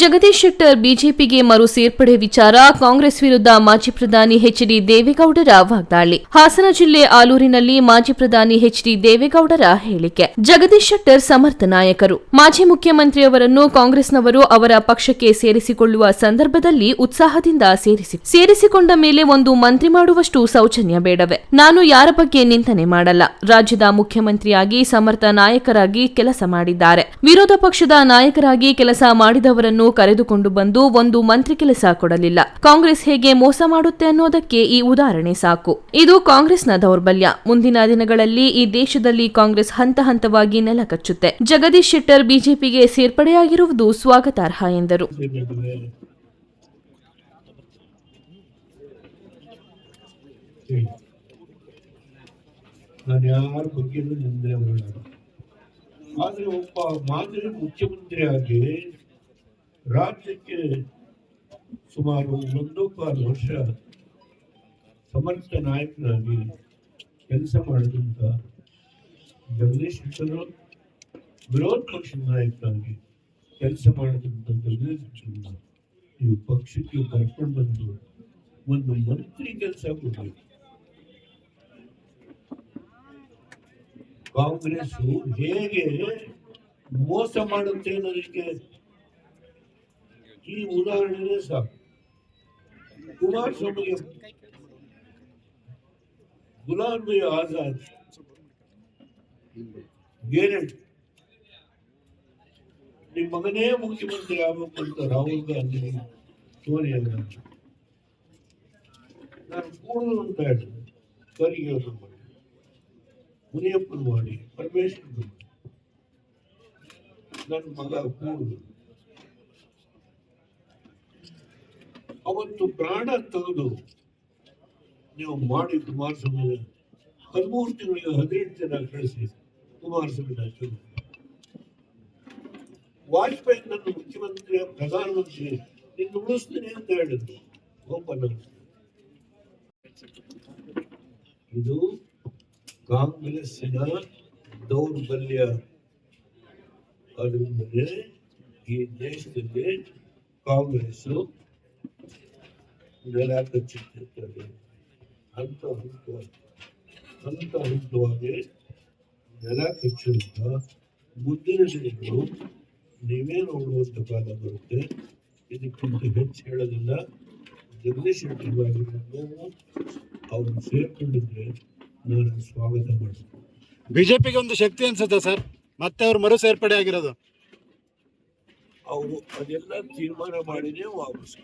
ಜಗದೀಶ್ ಶೆಟ್ಟರ್ ಬಿಜೆಪಿಗೆ ಮರು ಸೇರ್ಪಡೆ ವಿಚಾರ, ಕಾಂಗ್ರೆಸ್ ವಿರುದ್ಧ ಮಾಜಿ ಪ್ರಧಾನಿ ಎಚ್ಡಿ ದೇವೇಗೌಡರ ವಾಗ್ದಾಳಿ. ಹಾಸನ ಜಿಲ್ಲೆ ಆಲೂರಿನಲ್ಲಿ ಮಾಜಿ ಪ್ರಧಾನಿ ಎಚ್ಡಿ ದೇವೇಗೌಡರ ಹೇಳಿಕೆ. ಜಗದೀಶ್ ಶೆಟ್ಟರ್ ಸಮರ್ಥ ನಾಯಕರು. ಮಾಜಿ ಮುಖ್ಯಮಂತ್ರಿಯವರನ್ನು ಕಾಂಗ್ರೆಸ್ನವರು ಅವರ ಪಕ್ಷಕ್ಕೆ ಸೇರಿಸಿಕೊಳ್ಳುವ ಸಂದರ್ಭದಲ್ಲಿ ಉತ್ಸಾಹದಿಂದ ಸೇರಿಸಿ, ಸೇರಿಸಿಕೊಂಡ ಮೇಲೆ ಒಂದು ಮಂತ್ರಿ ಮಾಡುವಷ್ಟು ಸೌಜನ್ಯ ಬೇಡವೆ. ನಾನು ಯಾರ ಬಗ್ಗೆ ನಿಂದನೆ ಮಾಡಲ್ಲ. ರಾಜ್ಯದ ಮುಖ್ಯಮಂತ್ರಿಯಾಗಿ ಸಮರ್ಥ ನಾಯಕರಾಗಿ ಕೆಲಸ ಮಾಡಿದ್ದಾರೆ. ವಿರೋಧ ಪಕ್ಷದ ನಾಯಕರಾಗಿ ಕೆಲಸ ಮಾಡಿದವರನ್ನು ಕರೆದುಕೊಂಡು ಬಂದು ಒಂದು ಮಂತ್ರಿ ಕೆಲಸ ಕೊಡಲಿಲ್ಲ. ಕಾಂಗ್ರೆಸ್ ಹೇಗೆ ಮೋಸ ಮಾಡುತ್ತೆ ಅನ್ನೋದಕ್ಕೆ ಈ ಉದಾಹರಣೆ ಸಾಕು. ಇದು ಕಾಂಗ್ರೆಸ್ನ ದೌರ್ಬಲ್ಯ. ಮುಂದಿನ ದಿನಗಳಲ್ಲಿ ಈ ದೇಶದಲ್ಲಿ ಕಾಂಗ್ರೆಸ್ ಹಂತ ಹಂತವಾಗಿ ನೆಲ ಕಚ್ಚುತ್ತೆ. ಜಗದೀಶ್ ಶೆಟ್ಟರ್ ಬಿಜೆಪಿಗೆ ಸೇರ್ಪಡೆಯಾಗಿರುವುದು ಸ್ವಾಗತಾರ್ಹ ಎಂದರು. ಆದ್ರೆ ಒಬ್ಬ ಮಾದರಿ ಮುಖ್ಯಮಂತ್ರಿಯಾಗಿ ರಾಜ್ಯಕ್ಕೆ ಸುಮಾರು ಒಂದು ಕಾಲು ವರ್ಷ ಸಮರ್ಥ ನಾಯಕರಾಗಿ ಕೆಲಸ ಮಾಡಿದಂತ ಜಗದೀಶ್ ಶೆಟ್ಟರು ವಿರೋಧ ಪಕ್ಷದ ನಾಯಕರಾಗಿ ಕೆಲಸ ಮಾಡಿದಂತ ಜಗದೀಶ್ ಶೆಟ್ಟರು ನೀವು ಪಕ್ಷಕ್ಕೆ ಕರ್ಕೊಂಡು ಬಂದು ಒಂದು ಮಂತ್ರಿ ಕೆಲಸ ಕೊಡಬೇಕು. ಕಾಂಗ್ರೆಸ್ ಹೇಗೆ ಮೋಸ ಮಾಡುತ್ತೆ ಅನ್ನೋದಕ್ಕೆ ಈ ಉದಾಹರಣೆ ಸಾಕು ಕುಮಾರಸ್ವಾಮಿಗೆ ಗುಲಾಂ ನಬಿ ಆಜಾದ್ ಗ್ಯಾರಂಟಿ ನಿಮ್ಮ ಮಗನೇ ಮುಖ್ಯಮಂತ್ರಿ ಆಗ್ಬೇಕು ಅಂತ ರಾಹುಲ್ ಗಾಂಧಿ ಸೋನಿಯಾ ಗಾಂಧಿ ನಾನು ಕೂಡಲು ಅಂತ ಹೇಳಿದೆ ಕರಿಗೆ ಅವರು ಮಾಡಿ ಮುನಿಯಪ್ಪನ ಮಾಡಿ ಪರಮೇಶ್ವರ ಮಾಡಿ ನನ್ನ ಮಗ ಕೂಡಲು ಅವತ್ತು ಪ್ರಾಣ ತೆಗೆದು ನೀವು ಮಾಡಿ ಕುಮಾರಸ್ವಾಮಿ ಹದಿಮೂರು ತಿಂಗಳಿಗೆ ಹದಿನೆಂಟು ಜನ ಕಳಿಸಿ ಕುಮಾರಸ್ವಾಮಿ ವಾಜಪೇಯಿ ನನ್ನ ಮುಖ್ಯಮಂತ್ರಿ ಪ್ರಧಾನಮಂತ್ರಿ ನಿನ್ನ ಉಳಿಸ್ತೀನಿ ಅಂತ ಹೇಳಿದ್ರು. ಒಬ್ಬ ಇದು ಕಾಂಗ್ರೆಸ್ಸಿನ ದೌರ್ಬಲ್ಯ. ಅದರಿಂದಲೇ ಈ ದೇಶದಲ್ಲಿ ಕಾಂಗ್ರೆಸ್ ನೆಲ ಕಚ್ಚುತ್ತಿರ್ತದೆ ಹಂತ ಹಂತವಾಗಿ ಹಂತ ಹಂತವಾಗಿ ನೆಲ ಕಚ್ಚುವಂತ ಮುಂದಿನ ದಿನಗಳು ನೀವೇ ನೋಡುವಂಥ ಕಾಲ ಬರುತ್ತೆ ಇದಕ್ಕಿಂತ ಹೆಚ್ಚು ಹೇಳೋದಿಲ್ಲ ಜಗದೀಶ್ ಶೆಟ್ಟಿ ನಾವು ಅವ್ರನ್ನ ಸೇರ್ಕೊಂಡಿದ್ರೆ ನಾನು ಸ್ವಾಗತ ಮಾಡ್ತೀನಿ ಬಿಜೆಪಿಗೆ ಒಂದು ಶಕ್ತಿ ಅನ್ಸುತ್ತೆ ಸರ್ ಮತ್ತೆ ಅವ್ರು ಮರು ಸೇರ್ಪಡೆ ಆಗಿರೋದು ಅವರು ಅದೆಲ್ಲ ತೀರ್ಮಾನ ಮಾಡಿನೇ ವಾಪಸ್.